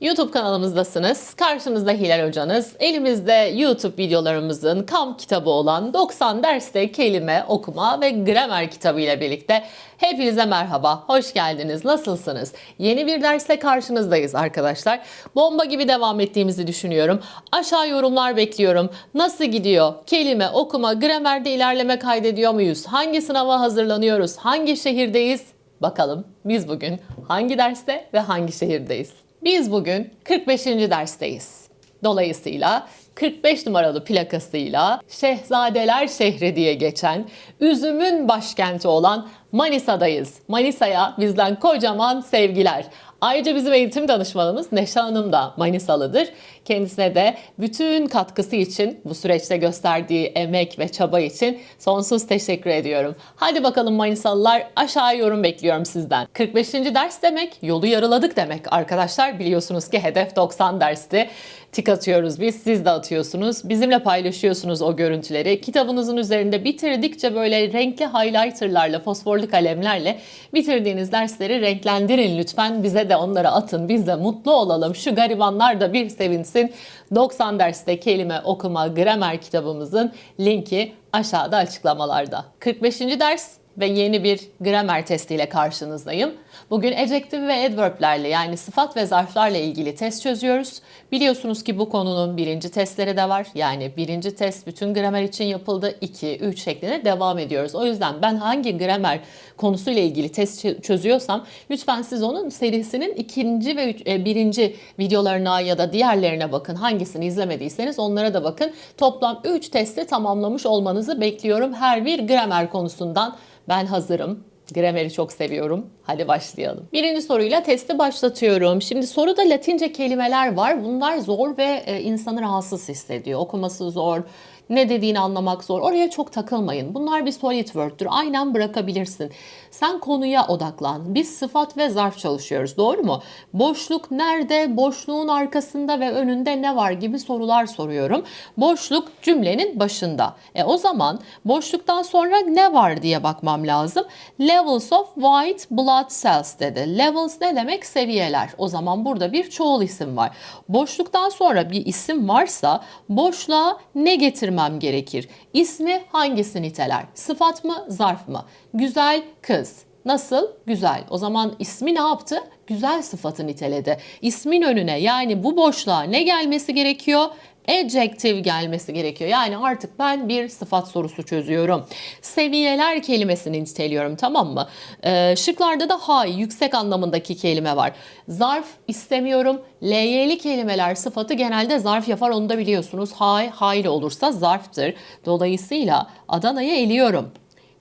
YouTube kanalımızdasınız. Karşınızda Hilal Hocanız. Elimizde YouTube videolarımızın kam kitabı olan 90 derste kelime, okuma ve gramer kitabı ile birlikte hepinize merhaba. Hoş geldiniz. Nasılsınız? Yeni bir dersle karşınızdayız arkadaşlar. Bomba gibi devam ettiğimizi düşünüyorum. Aşağı yorumlar bekliyorum. Nasıl gidiyor? Kelime, okuma, gramerde ilerleme kaydediyor muyuz? Hangi sınava hazırlanıyoruz? Hangi şehirdeyiz? Bakalım biz bugün hangi derste ve hangi şehirdeyiz? Biz bugün 45. dersteyiz. Dolayısıyla 45 numaralı plakasıyla Şehzadeler şehri diye geçen üzümün başkenti olan Manisa'dayız. Manisa'ya bizden kocaman sevgiler. Ayrıca bizim eğitim danışmanımız Neşe Hanım da Manisalıdır. Kendisine de bütün katkısı için, bu süreçte gösterdiği emek ve çaba için sonsuz teşekkür ediyorum. Hadi bakalım Manisalılar aşağı yorum bekliyorum sizden. 45. ders demek yolu yarıladık demek arkadaşlar. Biliyorsunuz ki hedef 90 dersti. Tik atıyoruz biz, siz de atıyorsunuz. Bizimle paylaşıyorsunuz o görüntüleri. Kitabınızın üzerinde bitirdikçe böyle renkli highlighterlarla, fosforlu kalemlerle bitirdiğiniz dersleri renklendirin lütfen. Bize de onları atın. Biz de mutlu olalım. Şu garibanlar da bir sevinsin. 90 derste kelime okuma gramer kitabımızın linki aşağıda açıklamalarda. 45. ders ve yeni bir gramer testiyle karşınızdayım. Bugün adjective ve adverb'lerle yani sıfat ve zarflarla ilgili test çözüyoruz. Biliyorsunuz ki bu konunun birinci testleri de var. Yani birinci test bütün gramer için yapıldı. 2, 3 şeklinde devam ediyoruz. O yüzden ben hangi gramer konusuyla ilgili test çözüyorsam lütfen siz onun serisinin ikinci ve üç, e, birinci videolarına ya da diğerlerine bakın. Hangisini izlemediyseniz onlara da bakın. Toplam 3 testi tamamlamış olmanızı bekliyorum her bir gramer konusundan. Ben hazırım. Grameri çok seviyorum. Hadi başlayalım. Birinci soruyla testi başlatıyorum. Şimdi soruda Latince kelimeler var. Bunlar zor ve e, insanı rahatsız hissediyor. Okuması zor, ne dediğini anlamak zor. Oraya çok takılmayın. Bunlar bir solid word'tür. Aynen bırakabilirsin. Sen konuya odaklan. Biz sıfat ve zarf çalışıyoruz. Doğru mu? Boşluk nerede? Boşluğun arkasında ve önünde ne var gibi sorular soruyorum. Boşluk cümlenin başında. E o zaman boşluktan sonra ne var diye bakmam lazım. Levels of white blood cells dedi. Levels ne demek? Seviyeler. O zaman burada bir çoğul isim var. Boşluktan sonra bir isim varsa boşluğa ne getirmem gerekir? İsmi hangisi niteler? Sıfat mı, zarf mı? Güzel kız. Nasıl? Güzel. O zaman ismi ne yaptı? Güzel sıfatı niteledi. İsmin önüne yani bu boşluğa ne gelmesi gerekiyor? Adjective gelmesi gerekiyor. Yani artık ben bir sıfat sorusu çözüyorum. Seviyeler kelimesini niteliyorum tamam mı? Ee, şıklarda da high, yüksek anlamındaki kelime var. Zarf istemiyorum. L'yeli kelimeler sıfatı genelde zarf yapar onu da biliyorsunuz. High, high olursa zarftır. Dolayısıyla Adana'ya eliyorum.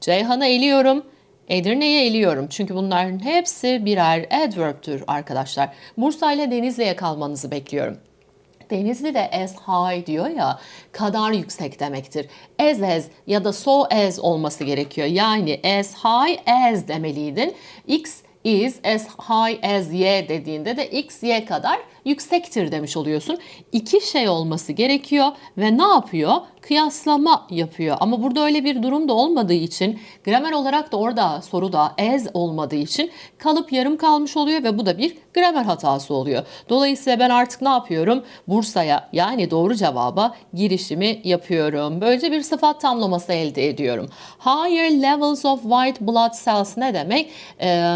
Ceyhan'a eliyorum. Edirne'ye eliyorum. Çünkü bunların hepsi birer adverb'tür arkadaşlar. Bursa ile Denizli'ye kalmanızı bekliyorum. Denizli de as high diyor ya kadar yüksek demektir. As as ya da so as olması gerekiyor. Yani as high as demeliydin. X is as high as y dediğinde de x y kadar yüksektir demiş oluyorsun. İki şey olması gerekiyor ve ne yapıyor? Kıyaslama yapıyor. Ama burada öyle bir durum da olmadığı için gramer olarak da orada soruda as olmadığı için kalıp yarım kalmış oluyor ve bu da bir gramer hatası oluyor. Dolayısıyla ben artık ne yapıyorum? Bursa'ya yani doğru cevaba girişimi yapıyorum. Böylece bir sıfat tamlaması elde ediyorum. Higher levels of white blood cells ne demek? Ee,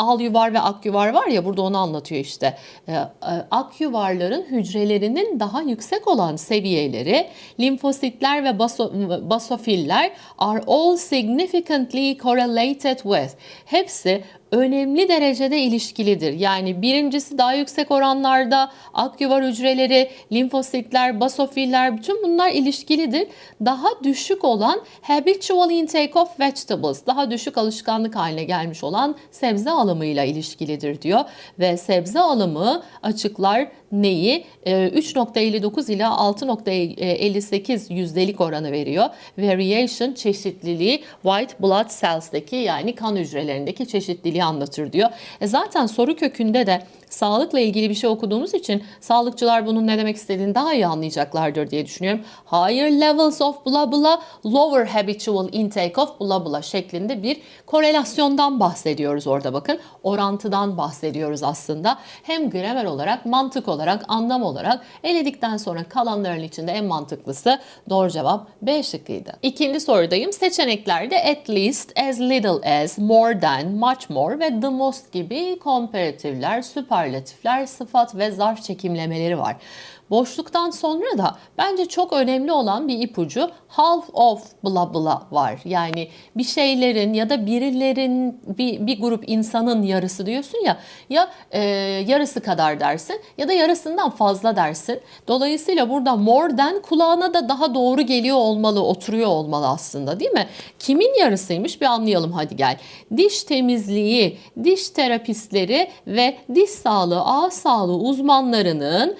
al yuvar ve ak yuvar var ya burada onu anlatıyor işte. Ee, e, ak yuvarların hücrelerinin daha yüksek olan seviyeleri limfositler ve baso, basofiller are all significantly correlated with. Hepsi önemli derecede ilişkilidir. Yani birincisi daha yüksek oranlarda akyuvar hücreleri, limfositler, basofiller bütün bunlar ilişkilidir. Daha düşük olan habitual intake of vegetables, daha düşük alışkanlık haline gelmiş olan sebze alımıyla ilişkilidir diyor. Ve sebze alımı açıklar neyi? 3.59 ile 6.58 yüzdelik oranı veriyor. Variation çeşitliliği white blood cells'deki yani kan hücrelerindeki çeşitliliği anlatır diyor. E zaten soru kökünde de sağlıkla ilgili bir şey okuduğumuz için sağlıkçılar bunun ne demek istediğini daha iyi anlayacaklardır diye düşünüyorum. Higher levels of blah blah, lower habitual intake of blah blah şeklinde bir korelasyondan bahsediyoruz orada bakın. Orantıdan bahsediyoruz aslında. Hem gramer olarak, mantık olarak, anlam olarak eledikten sonra kalanların içinde en mantıklısı doğru cevap B şıkkıydı. İkinci sorudayım. Seçeneklerde at least, as little as, more than, much more ve the most gibi komparatifler, süperlatifler, sıfat ve zarf çekimlemeleri var. Boşluktan sonra da bence çok önemli olan bir ipucu half of bla bla var. Yani bir şeylerin ya da birilerin bir, bir grup insanın yarısı diyorsun ya ya e, yarısı kadar dersin ya da yarısından fazla dersin. Dolayısıyla burada more than kulağına da daha doğru geliyor olmalı, oturuyor olmalı aslında değil mi? Kimin yarısıymış bir anlayalım hadi gel. Diş temizliği, diş terapistleri ve diş sağlığı, ağız sağlığı uzmanlarının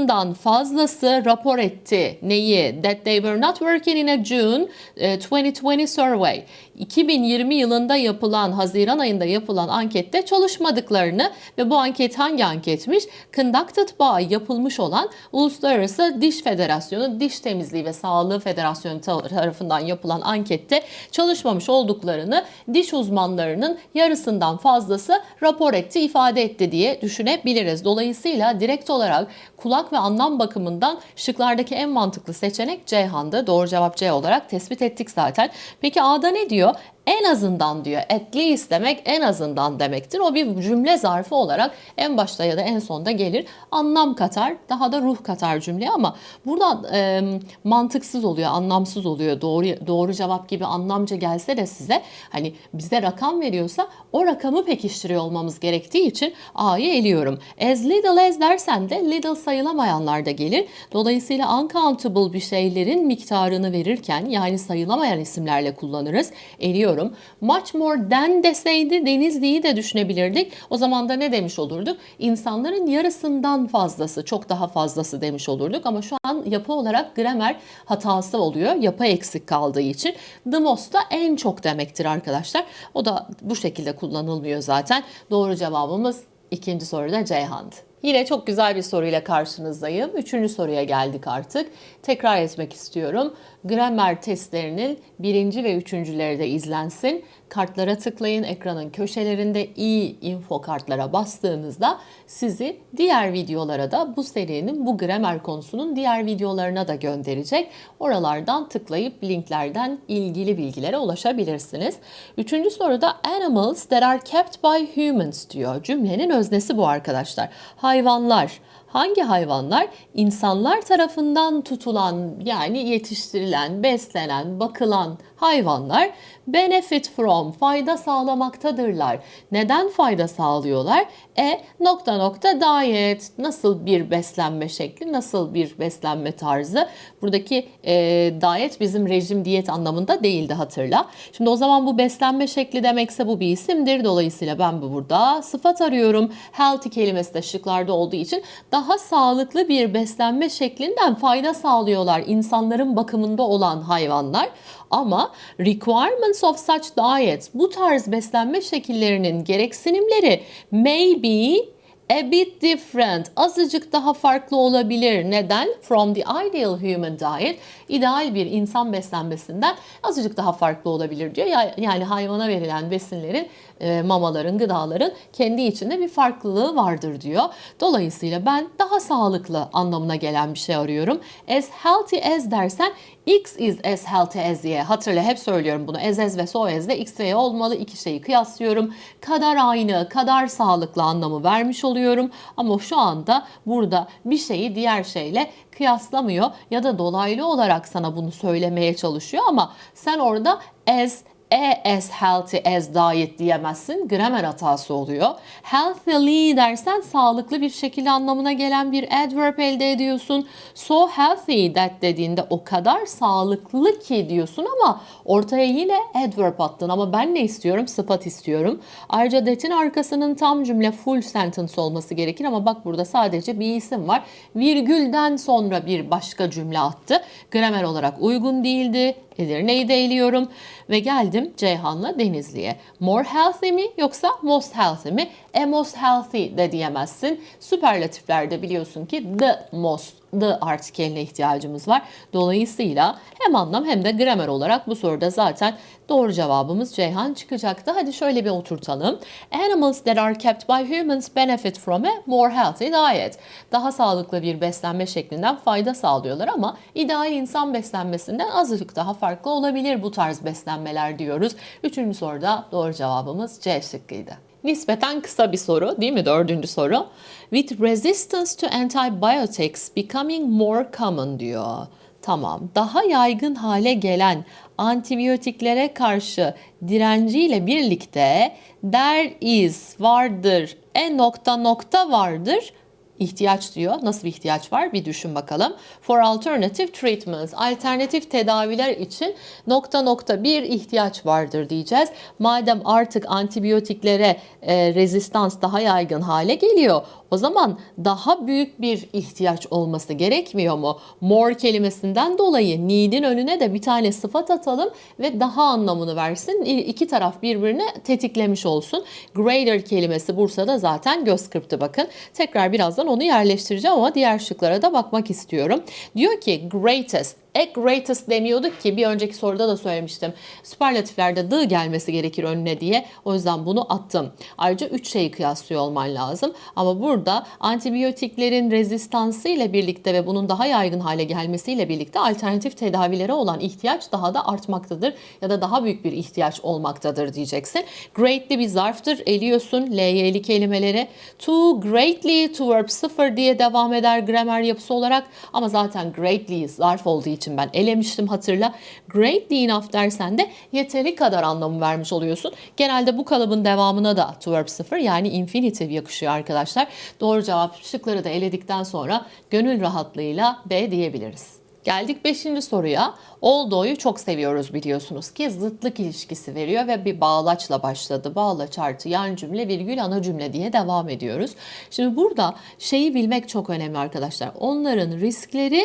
yarısından fazlası rapor etti. Neyi? That they were not working in a June eh, 2020 survey. 2020 yılında yapılan, Haziran ayında yapılan ankette çalışmadıklarını ve bu anket hangi anketmiş? Conducted by yapılmış olan Uluslararası Diş Federasyonu, Diş Temizliği ve Sağlığı Federasyonu ta- tarafından yapılan ankette çalışmamış olduklarını diş uzmanlarının yarısından fazlası rapor etti, ifade etti diye düşünebiliriz. Dolayısıyla direkt olarak kulak ve anlam bakımından şıklardaki en mantıklı seçenek Ceyhan'dı. Doğru cevap C olarak tespit ettik zaten. Peki A'da ne diyor? video En azından diyor. At least demek en azından demektir. O bir cümle zarfı olarak en başta ya da en sonda gelir. Anlam katar, daha da ruh katar cümleye ama burada e, mantıksız oluyor, anlamsız oluyor. Doğru doğru cevap gibi anlamca gelse de size hani bize rakam veriyorsa o rakamı pekiştiriyor olmamız gerektiği için A'yı eliyorum. As little as dersen de little sayılamayanlar da gelir. Dolayısıyla uncountable bir şeylerin miktarını verirken yani sayılamayan isimlerle kullanırız. Eliyorum. Much more than deseydi Denizli'yi de düşünebilirdik. O zaman da ne demiş olurduk? İnsanların yarısından fazlası, çok daha fazlası demiş olurduk. Ama şu an yapı olarak gramer hatası oluyor. Yapı eksik kaldığı için. The most da en çok demektir arkadaşlar. O da bu şekilde kullanılmıyor zaten. Doğru cevabımız ikinci soruda Ceyhan'dı. Yine çok güzel bir soruyla karşınızdayım. Üçüncü soruya geldik artık. Tekrar etmek istiyorum. Gramer testlerinin birinci ve üçüncüleri de izlensin. Kartlara tıklayın. Ekranın köşelerinde i info kartlara bastığınızda sizi diğer videolara da bu serinin bu gramer konusunun diğer videolarına da gönderecek. Oralardan tıklayıp linklerden ilgili bilgilere ulaşabilirsiniz. Üçüncü soruda animals that are kept by humans diyor. Cümlenin öznesi bu arkadaşlar. Hayvanlar. Hangi hayvanlar? İnsanlar tarafından tutulan yani yetiştirilen, beslenen, bakılan hayvanlar benefit from fayda sağlamaktadırlar. Neden fayda sağlıyorlar? E nokta nokta diet nasıl bir beslenme şekli, nasıl bir beslenme tarzı? Buradaki e, diet bizim rejim diyet anlamında değildi hatırla. Şimdi o zaman bu beslenme şekli demekse bu bir isimdir. Dolayısıyla ben bu burada sıfat arıyorum. Healthy kelimesi de şıklarda olduğu için daha sağlıklı bir beslenme şeklinden fayda sağlıyorlar insanların bakımında olan hayvanlar. Ama requirements of such diets bu tarz beslenme şekillerinin gereksinimleri may be a bit different. Azıcık daha farklı olabilir. Neden? From the ideal human diet. ideal bir insan beslenmesinden azıcık daha farklı olabilir diyor. Ya- Yani hayvana verilen besinlerin, e, mamaların, gıdaların kendi içinde bir farklılığı vardır diyor. Dolayısıyla ben daha sağlıklı anlamına gelen bir şey arıyorum. As healthy as dersen X is as healthy as Y. Hatırla hep söylüyorum bunu. As as ve so as de X ve Y olmalı. İki şeyi kıyaslıyorum. Kadar aynı, kadar sağlıklı anlamı vermiş oluyorum. Ama şu anda burada bir şeyi diğer şeyle kıyaslamıyor ya da dolaylı olarak sana bunu söylemeye çalışıyor ama sen orada as e as healthy as diet diyemezsin. Gramer hatası oluyor. Healthily dersen sağlıklı bir şekilde anlamına gelen bir adverb elde ediyorsun. So healthy that dediğinde o kadar sağlıklı ki diyorsun ama ortaya yine adverb attın. Ama ben ne istiyorum? Sıfat istiyorum. Ayrıca that'in arkasının tam cümle full sentence olması gerekir ama bak burada sadece bir isim var. Virgülden sonra bir başka cümle attı. Gramer olarak uygun değildi. Edirne'yi de eliyorum ve geldim Gelelim Ceyhan'la Denizli'ye. More healthy mi yoksa most healthy mi? E most healthy de diyemezsin. Süperlatiflerde biliyorsun ki the most the artikeline ihtiyacımız var. Dolayısıyla hem anlam hem de gramer olarak bu soruda zaten doğru cevabımız Ceyhan çıkacaktı. Hadi şöyle bir oturtalım. Animals that are kept by humans benefit from a more healthy diet. Daha sağlıklı bir beslenme şeklinden fayda sağlıyorlar ama ideal insan beslenmesinden azıcık daha farklı olabilir bu tarz beslenmeler diyoruz. Üçüncü soruda doğru cevabımız C şıkkıydı. Nispeten kısa bir soru değil mi? Dördüncü soru. With resistance to antibiotics becoming more common diyor. Tamam. Daha yaygın hale gelen antibiyotiklere karşı direnciyle birlikte there is vardır, e nokta nokta vardır ihtiyaç diyor. Nasıl bir ihtiyaç var? Bir düşün bakalım. For alternative treatments, alternatif tedaviler için nokta nokta bir ihtiyaç vardır diyeceğiz. Madem artık antibiyotiklere e, rezistans daha yaygın hale geliyor, o zaman daha büyük bir ihtiyaç olması gerekmiyor mu? More kelimesinden dolayı need'in önüne de bir tane sıfat atalım ve daha anlamını versin. İki taraf birbirini tetiklemiş olsun. Greater kelimesi Bursa'da zaten göz kırptı bakın. Tekrar birazdan onu yerleştireceğim ama diğer şıklara da bakmak istiyorum. Diyor ki greatest e greatest demiyorduk ki bir önceki soruda da söylemiştim. Süperlatiflerde the gelmesi gerekir önüne diye. O yüzden bunu attım. Ayrıca 3 şeyi kıyaslıyor olman lazım. Ama burada antibiyotiklerin rezistansı ile birlikte ve bunun daha yaygın hale gelmesiyle birlikte alternatif tedavilere olan ihtiyaç daha da artmaktadır ya da daha büyük bir ihtiyaç olmaktadır diyeceksin. Greatly bir zarftır. Eliyorsun L'yeli kelimeleri. To greatly to verb sıfır diye devam eder gramer yapısı olarak ama zaten greatly zarf olduğu ben elemiştim hatırla. Greatly enough dersen de yeteri kadar anlamı vermiş oluyorsun. Genelde bu kalıbın devamına da to verb sıfır yani infinitive yakışıyor arkadaşlar. Doğru cevap şıkları da eledikten sonra gönül rahatlığıyla B diyebiliriz. Geldik 5. soruya. Oldo'yu çok seviyoruz biliyorsunuz ki zıtlık ilişkisi veriyor ve bir bağlaçla başladı. Bağlaç artı yan cümle virgül ana cümle diye devam ediyoruz. Şimdi burada şeyi bilmek çok önemli arkadaşlar. Onların riskleri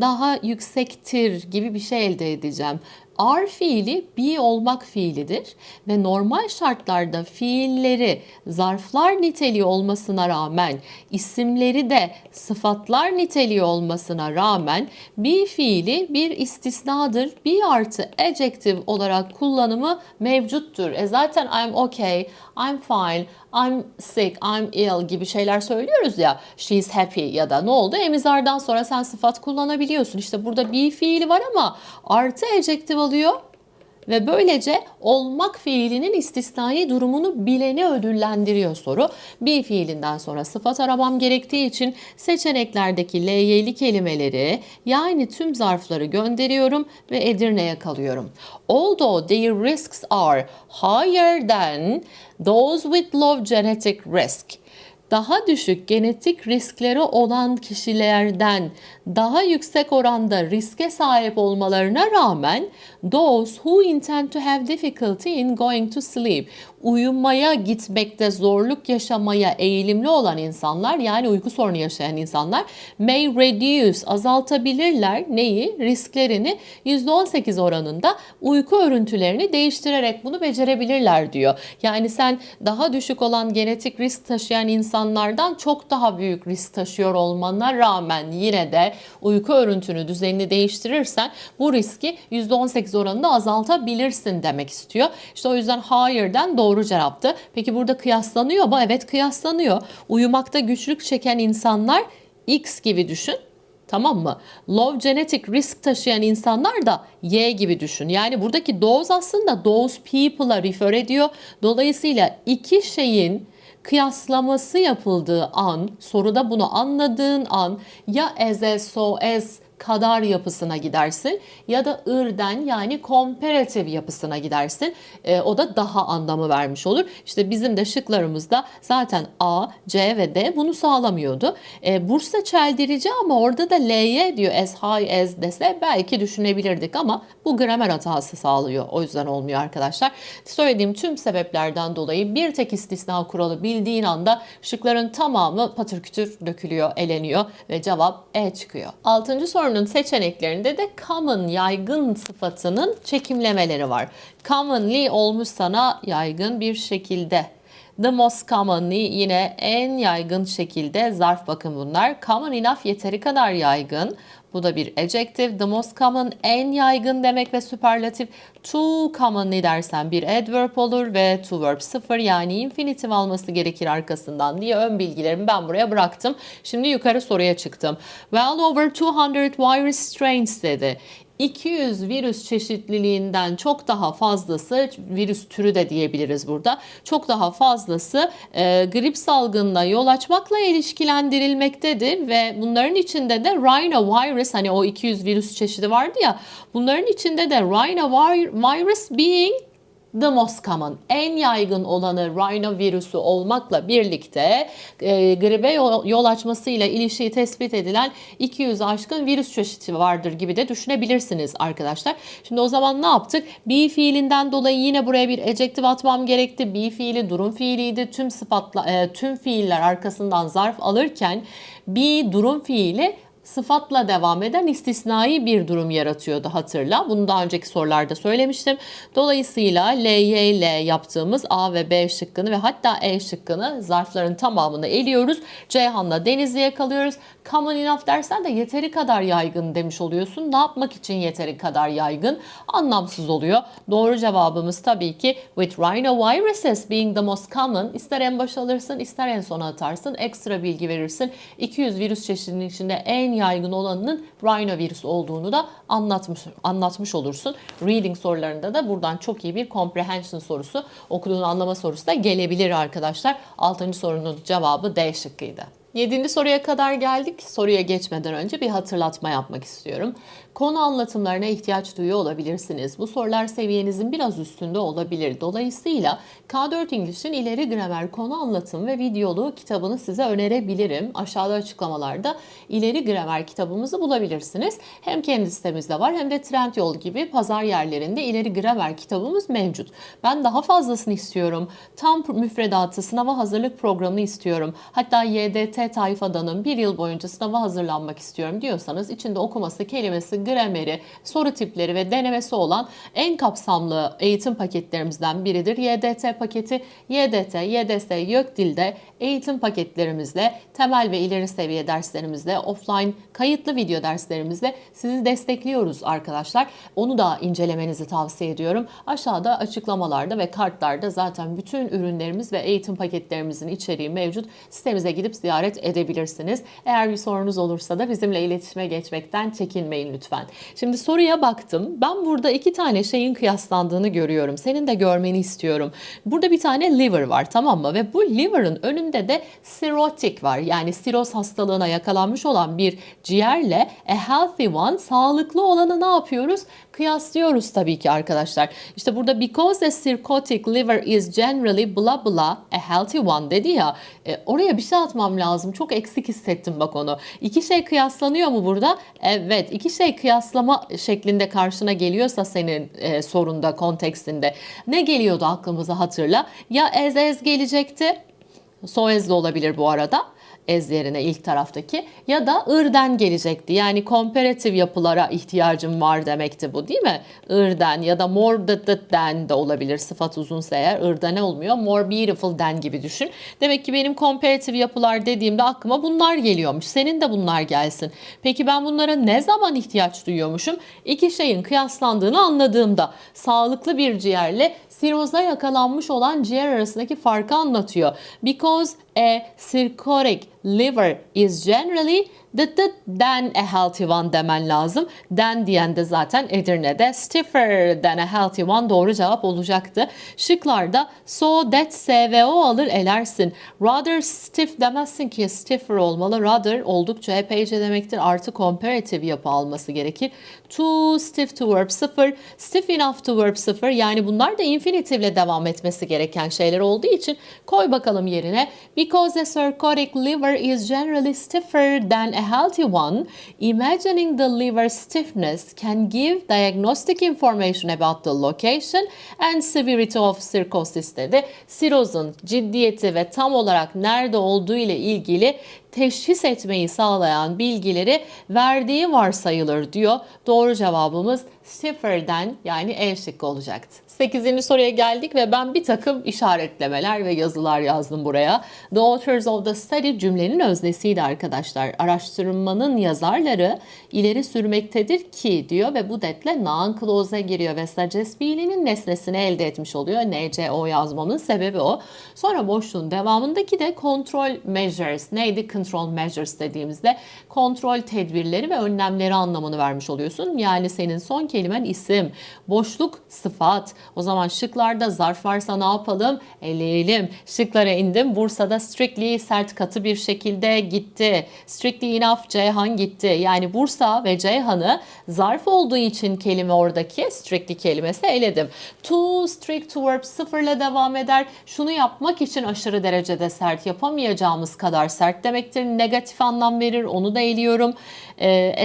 daha yüksektir gibi bir şey elde edeceğim. Are fiili be olmak fiilidir ve normal şartlarda fiilleri zarflar niteliği olmasına rağmen isimleri de sıfatlar niteliği olmasına rağmen be fiili bir istisnadır. Be artı adjective olarak kullanımı mevcuttur. E zaten I'm okay, I'm fine, I'm sick, I'm ill gibi şeyler söylüyoruz ya. She's happy ya da ne oldu? Emizardan sonra sen sıfat kullanabiliyorsun. İşte burada be fiili var ama artı adjective alıyor. Ve böylece olmak fiilinin istisnai durumunu bileni ödüllendiriyor soru. Bir fiilinden sonra sıfat aramam gerektiği için seçeneklerdeki l'yeli kelimeleri yani tüm zarfları gönderiyorum ve Edirne'ye kalıyorum. Although their risks are higher than those with low genetic risk daha düşük genetik riskleri olan kişilerden daha yüksek oranda riske sahip olmalarına rağmen those who intend to have difficulty in going to sleep uyumaya gitmekte zorluk yaşamaya eğilimli olan insanlar yani uyku sorunu yaşayan insanlar may reduce azaltabilirler neyi risklerini %18 oranında uyku örüntülerini değiştirerek bunu becerebilirler diyor. Yani sen daha düşük olan genetik risk taşıyan insanlardan çok daha büyük risk taşıyor olmana rağmen yine de uyku örüntünü düzenini değiştirirsen bu riski %18 oranında azaltabilirsin demek istiyor. İşte o yüzden hayır'den doğru cevaptı. Peki burada kıyaslanıyor mu? Evet kıyaslanıyor. Uyumakta güçlük çeken insanlar X gibi düşün. Tamam mı? Low genetic risk taşıyan insanlar da Y gibi düşün. Yani buradaki those aslında those people'a refer ediyor. Dolayısıyla iki şeyin kıyaslaması yapıldığı an, soruda bunu anladığın an ya as a so as kadar yapısına gidersin ya da ırden yani comparative yapısına gidersin. E, o da daha anlamı vermiş olur. İşte bizim de şıklarımızda zaten A, C ve D bunu sağlamıyordu. E, Bursa çeldirici ama orada da L'ye diyor as high as dese belki düşünebilirdik ama bu gramer hatası sağlıyor. O yüzden olmuyor arkadaşlar. Söylediğim tüm sebeplerden dolayı bir tek istisna kuralı bildiğin anda şıkların tamamı patır kütür dökülüyor, eleniyor ve cevap E çıkıyor. Altıncı soru sorunun seçeneklerinde de common yaygın sıfatının çekimlemeleri var. Commonly olmuş sana yaygın bir şekilde. The most commonly yine en yaygın şekilde zarf bakın bunlar. Common enough yeteri kadar yaygın. Bu da bir adjective. The most common en yaygın demek ve süperlatif. Too commonly dersen bir adverb olur ve to verb sıfır yani infinitive alması gerekir arkasından diye ön bilgilerimi ben buraya bıraktım. Şimdi yukarı soruya çıktım. Well over 200 virus strains dedi. 200 virüs çeşitliliğinden çok daha fazlası virüs türü de diyebiliriz burada. Çok daha fazlası e, grip salgınına yol açmakla ilişkilendirilmektedir ve bunların içinde de rhinovirus hani o 200 virüs çeşidi vardı ya bunların içinde de rhinovirus being common, en yaygın olanı rhinovirüsü olmakla birlikte e, gribe yol, yol açmasıyla ilişiği tespit edilen 200 aşkın virüs çeşidi vardır gibi de düşünebilirsiniz arkadaşlar. Şimdi o zaman ne yaptık? Be fiilinden dolayı yine buraya bir adjektif atmam gerekti. Be fiili durum fiiliydi. Tüm sıfatla e, tüm fiiller arkasından zarf alırken be durum fiili sıfatla devam eden istisnai bir durum yaratıyordu hatırla. Bunu daha önceki sorularda söylemiştim. Dolayısıyla L, Y, L yaptığımız A ve B şıkkını ve hatta E şıkkını zarfların tamamını eliyoruz. Ceyhan'la Denizli'ye kalıyoruz. Common enough dersen de yeteri kadar yaygın demiş oluyorsun. Ne yapmak için yeteri kadar yaygın? Anlamsız oluyor. Doğru cevabımız tabii ki with rhinoviruses being the most common. İster en başa alırsın ister en sona atarsın. Ekstra bilgi verirsin. 200 virüs çeşidinin içinde en yaygın olanının rhinovirüs olduğunu da anlatmış anlatmış olursun. Reading sorularında da buradan çok iyi bir comprehension sorusu, okuduğun anlama sorusu da gelebilir arkadaşlar. 6. sorunun cevabı D şıkkıydı. Yedinci soruya kadar geldik. Soruya geçmeden önce bir hatırlatma yapmak istiyorum. Konu anlatımlarına ihtiyaç duyuyor olabilirsiniz. Bu sorular seviyenizin biraz üstünde olabilir. Dolayısıyla K4 English'in ileri gramer konu anlatım ve videolu kitabını size önerebilirim. Aşağıda açıklamalarda ileri gramer kitabımızı bulabilirsiniz. Hem kendi sitemizde var hem de Trendyol gibi pazar yerlerinde ileri gramer kitabımız mevcut. Ben daha fazlasını istiyorum. Tam müfredatı sınava hazırlık programını istiyorum. Hatta YDT tayfadanın bir yıl boyunca sınava hazırlanmak istiyorum diyorsanız içinde okuması, kelimesi, grameri, soru tipleri ve denemesi olan en kapsamlı eğitim paketlerimizden biridir. YDT paketi, YDT, YDS, YÖKDİL'de eğitim paketlerimizle, temel ve ileri seviye derslerimizle, offline kayıtlı video derslerimizle sizi destekliyoruz arkadaşlar. Onu da incelemenizi tavsiye ediyorum. Aşağıda açıklamalarda ve kartlarda zaten bütün ürünlerimiz ve eğitim paketlerimizin içeriği mevcut. Sitemize gidip ziyaret edebilirsiniz. Eğer bir sorunuz olursa da bizimle iletişime geçmekten çekinmeyin lütfen. Şimdi soruya baktım. Ben burada iki tane şeyin kıyaslandığını görüyorum. Senin de görmeni istiyorum. Burada bir tane liver var tamam mı? Ve bu liver'ın önünde de cirrhotic var. Yani siroz hastalığına yakalanmış olan bir ciğerle a healthy one, sağlıklı olanı ne yapıyoruz? Kıyaslıyoruz tabii ki arkadaşlar. İşte burada because a cirrhotic liver is generally blah blah a healthy one dedi ya. E, oraya bir şey atmam lazım. Çok eksik hissettim bak onu. İki şey kıyaslanıyor mu burada? Evet. iki şey kıyaslama şeklinde karşına geliyorsa senin e, sorunda, kontekstinde ne geliyordu aklımıza hatırla. Ya ez ez gelecekti. So ezli olabilir bu arada ez yerine ilk taraftaki ya da ırden gelecekti. Yani komparatif yapılara ihtiyacım var demekti bu değil mi? Irden ya da more than de olabilir sıfat uzunsa eğer ırda ne olmuyor? More beautiful than gibi düşün. Demek ki benim komparatif yapılar dediğimde aklıma bunlar geliyormuş. Senin de bunlar gelsin. Peki ben bunlara ne zaman ihtiyaç duyuyormuşum? İki şeyin kıyaslandığını anladığımda sağlıklı bir ciğerle siroza yakalanmış olan ciğer arasındaki farkı anlatıyor. Because a cirrhotic liver is generally the, the than a healthy one demen lazım. Than diyen de zaten Edirne'de stiffer than a healthy one doğru cevap olacaktı. Şıklarda so that SVO alır elersin. Rather stiff demezsin ki stiffer olmalı. Rather oldukça epeyce demektir. Artı comparative yapı alması gerekir. Too stiff to verb 0. Stiff enough to verb 0. Yani bunlar da infinitive ile devam etmesi gereken şeyler olduğu için koy bakalım yerine. Because a cirrhotic liver is generally stiffer than a healthy one, imagining the liver stiffness can give diagnostic information about the location and severity of cirrhosis dedi. Sirozun ciddiyeti ve tam olarak nerede olduğu ile ilgili teşhis etmeyi sağlayan bilgileri verdiği varsayılır diyor. Doğru cevabımız sıfırdan yani E şıkkı olacaktı. 8. soruya geldik ve ben bir takım işaretlemeler ve yazılar yazdım buraya. The authors of the study cümlenin öznesiydi arkadaşlar. Araştırmanın yazarları ileri sürmektedir ki diyor ve bu detle noun clause'a giriyor ve suggest fiilinin nesnesini elde etmiş oluyor. NCO yazmamın sebebi o. Sonra boşluğun devamındaki de control measures. Neydi control measures dediğimizde kontrol tedbirleri ve önlemleri anlamını vermiş oluyorsun. Yani senin son kelimen isim, boşluk sıfat. O zaman şıklarda zarf varsa ne yapalım? Eleyelim. Şıklara indim. Bursa'da strictly sert katı bir şekilde gitti. Strictly enough Ceyhan gitti. Yani Bursa ve Ceyhan'ı zarf olduğu için kelime oradaki strictly kelimesi eledim. Too strict to verb sıfırla devam eder. Şunu yapmak için aşırı derecede sert yapamayacağımız kadar sert demektir. Negatif anlam verir. Onu da eliyorum.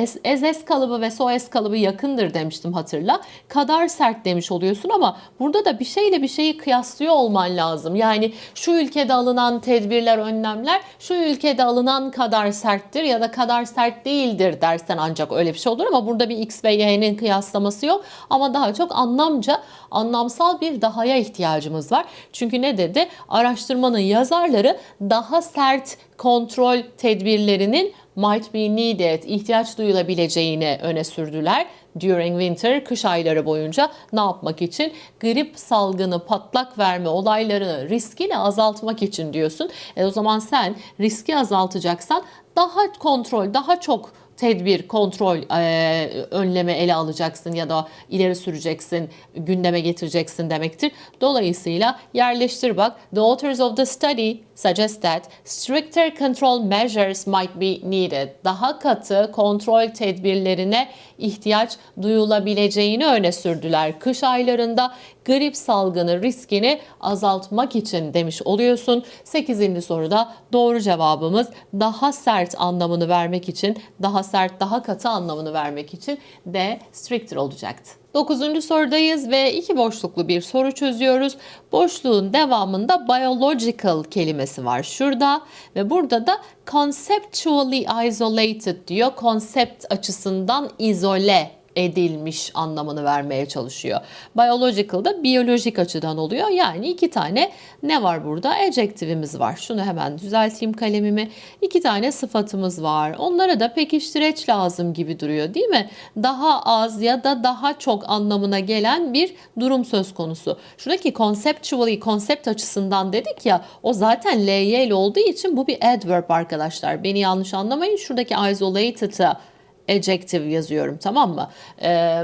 As, as kalıbı ve so as kalıbı yakındır demiştim hatırla. Kadar sert demiş oluyorsun ama burada da bir şeyle bir şeyi kıyaslıyor olman lazım. Yani şu ülkede alınan tedbirler, önlemler şu ülkede alınan kadar serttir ya da kadar sert değildir dersen ancak öyle bir şey olur ama burada bir X ve Y'nin kıyaslaması yok ama daha çok anlamca, anlamsal bir dahaya ihtiyacımız var. Çünkü ne dedi? Araştırmanın yazarları daha sert kontrol tedbirlerinin might be needed, ihtiyaç duyulabileceğini öne sürdüler. During winter, kış ayları boyunca ne yapmak için? Grip salgını, patlak verme olaylarını, riskini azaltmak için diyorsun. E o zaman sen riski azaltacaksan daha kontrol, daha çok tedbir, kontrol, e, önleme ele alacaksın ya da ileri süreceksin, gündeme getireceksin demektir. Dolayısıyla yerleştir bak. The authors of the study suggest that stricter control measures might be needed. Daha katı kontrol tedbirlerine ihtiyaç duyulabileceğini öne sürdüler. Kış aylarında grip salgını riskini azaltmak için demiş oluyorsun. 8. soruda doğru cevabımız daha sert anlamını vermek için, daha sert, daha katı anlamını vermek için de stricter olacaktı. 9. sorudayız ve iki boşluklu bir soru çözüyoruz. Boşluğun devamında biological kelimesi var şurada ve burada da conceptually isolated diyor. Konsept açısından izole edilmiş anlamını vermeye çalışıyor. Biological da biyolojik açıdan oluyor. Yani iki tane ne var burada? Adjective'imiz var. Şunu hemen düzelteyim kalemimi. İki tane sıfatımız var. Onlara da pekiştireç lazım gibi duruyor değil mi? Daha az ya da daha çok anlamına gelen bir durum söz konusu. Şuradaki conceptually, konsept açısından dedik ya o zaten ly olduğu için bu bir adverb arkadaşlar. Beni yanlış anlamayın. Şuradaki isolated'ı adjective yazıyorum tamam mı? Ee,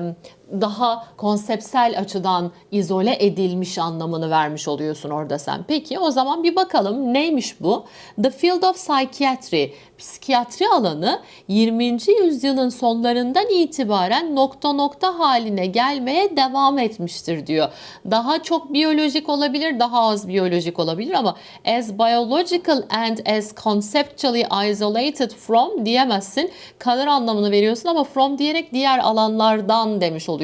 daha konseptsel açıdan izole edilmiş anlamını vermiş oluyorsun orada sen. Peki o zaman bir bakalım neymiş bu? The field of psychiatry, psikiyatri alanı 20. yüzyılın sonlarından itibaren nokta nokta haline gelmeye devam etmiştir diyor. Daha çok biyolojik olabilir, daha az biyolojik olabilir ama as biological and as conceptually isolated from diyemezsin. Kadar anlamını veriyorsun ama from diyerek diğer alanlardan demiş oluyorsun.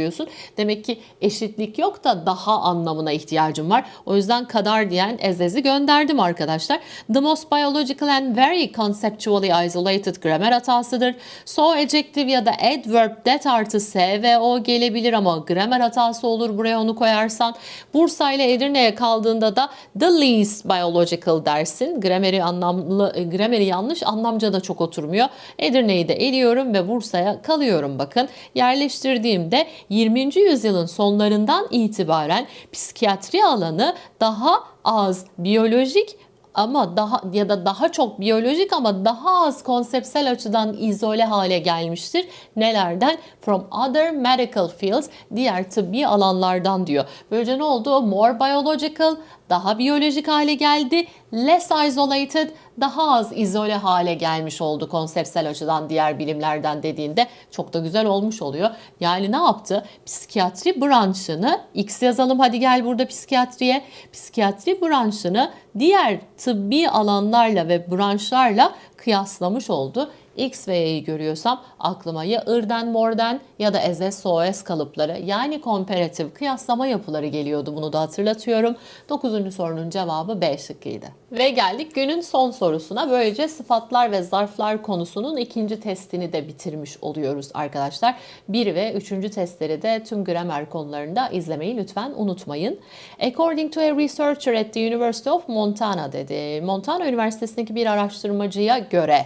Demek ki eşitlik yok da daha anlamına ihtiyacım var. O yüzden kadar diyen ezezi gönderdim arkadaşlar. The most biological and very conceptually isolated gramer hatasıdır. So adjective ya da adverb that artı s ve o gelebilir ama gramer hatası olur buraya onu koyarsan. Bursa ile Edirne'ye kaldığında da the least biological dersin. Grameri anlamlı grameri yanlış anlamca da çok oturmuyor. Edirne'yi de eliyorum ve Bursa'ya kalıyorum bakın. Yerleştirdiğimde 20. yüzyılın sonlarından itibaren psikiyatri alanı daha az biyolojik ama daha ya da daha çok biyolojik ama daha az konseptsel açıdan izole hale gelmiştir. Nelerden? From other medical fields, diğer tıbbi alanlardan diyor. Böylece ne oldu? More biological, daha biyolojik hale geldi. Less isolated, daha az izole hale gelmiş oldu konseptsel açıdan diğer bilimlerden dediğinde çok da güzel olmuş oluyor. Yani ne yaptı? Psikiyatri branşını X yazalım hadi gel burada psikiyatriye. Psikiyatri branşını diğer tıbbi alanlarla ve branşlarla kıyaslamış oldu. X ve Y'yi görüyorsam aklıma ya Ir'den Mor'den ya da as SOS kalıpları yani komparatif kıyaslama yapıları geliyordu. Bunu da hatırlatıyorum. 9. sorunun cevabı B şıkkıydı. Ve geldik günün son sorusuna. Böylece sıfatlar ve zarflar konusunun ikinci testini de bitirmiş oluyoruz arkadaşlar. 1 ve 3. testleri de tüm gramer konularında izlemeyi lütfen unutmayın. According to a researcher at the University of Montana dedi. Montana Üniversitesi'ndeki bir araştırmacıya göre.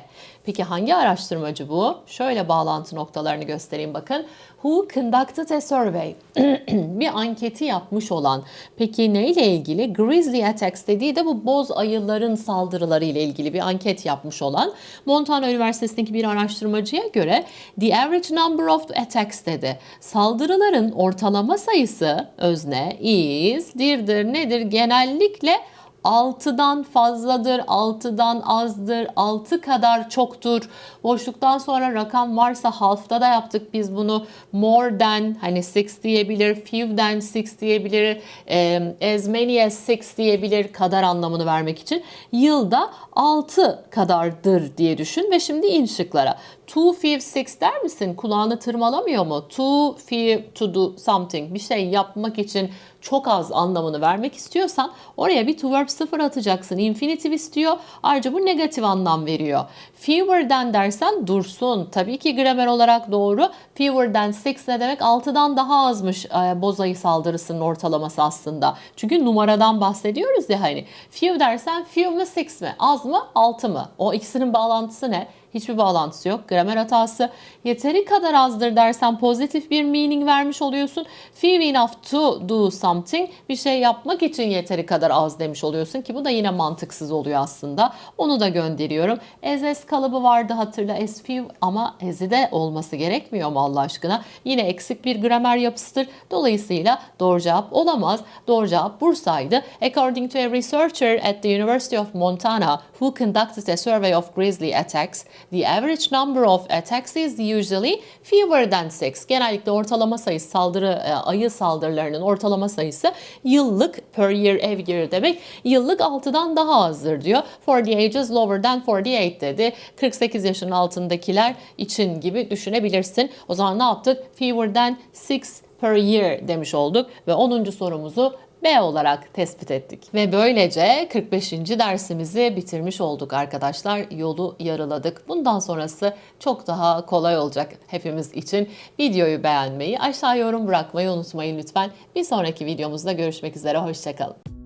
Peki hangi araştırmacı bu? Şöyle bağlantı noktalarını göstereyim bakın. Who conducted a survey? bir anketi yapmış olan. Peki neyle ilgili? Grizzly attacks dediği de bu boz ayıların saldırıları ile ilgili bir anket yapmış olan Montana Üniversitesi'ndeki bir araştırmacıya göre the average number of attacks dedi. Saldırıların ortalama sayısı özne is dirdir nedir? Genellikle 6'dan fazladır, 6'dan azdır, 6 kadar çoktur. Boşluktan sonra rakam varsa half'ta da yaptık biz bunu. More than hani 6 diyebilir, few than 6 diyebilir, as many as 6 diyebilir kadar anlamını vermek için. Yılda 6 kadardır diye düşün ve şimdi in şıklara. Too few six der misin? Kulağını tırmalamıyor mu? Too few to do something. Bir şey yapmak için çok az anlamını vermek istiyorsan oraya bir to verb sıfır atacaksın. Infinitive istiyor. Ayrıca bu negatif anlam veriyor. Fewer than dersen dursun. Tabii ki gramer olarak doğru. Fewer than six ne demek? 6'dan daha azmış e, bozayı saldırısının ortalaması aslında. Çünkü numaradan bahsediyoruz ya hani. Few dersen few mu six mi? Az mı? 6 mı? O ikisinin bağlantısı ne? Hiçbir bağlantısı yok. Gramer hatası. Yeteri kadar azdır dersen pozitif bir meaning vermiş oluyorsun. Few enough to do something. Bir şey yapmak için yeteri kadar az demiş oluyorsun ki bu da yine mantıksız oluyor aslında. Onu da gönderiyorum. As as kalıbı vardı hatırla. As few ama as'i de olması gerekmiyor mu Allah aşkına? Yine eksik bir gramer yapısıdır. Dolayısıyla doğru cevap olamaz. Doğru cevap Bursa'ydı. According to a researcher at the University of Montana who conducted a survey of grizzly attacks, The average number of attacks is usually fewer than six. Genellikle ortalama sayısı saldırı e, ayı saldırılarının ortalama sayısı yıllık per year every year demek yıllık 6'dan daha azdır diyor. For the ages lower than 48 dedi. 48 yaşın altındakiler için gibi düşünebilirsin. O zaman ne yaptık? Fewer than 6 per year demiş olduk ve 10. sorumuzu B olarak tespit ettik. Ve böylece 45. dersimizi bitirmiş olduk arkadaşlar. Yolu yarıladık. Bundan sonrası çok daha kolay olacak hepimiz için. Videoyu beğenmeyi, aşağı yorum bırakmayı unutmayın lütfen. Bir sonraki videomuzda görüşmek üzere. Hoşçakalın.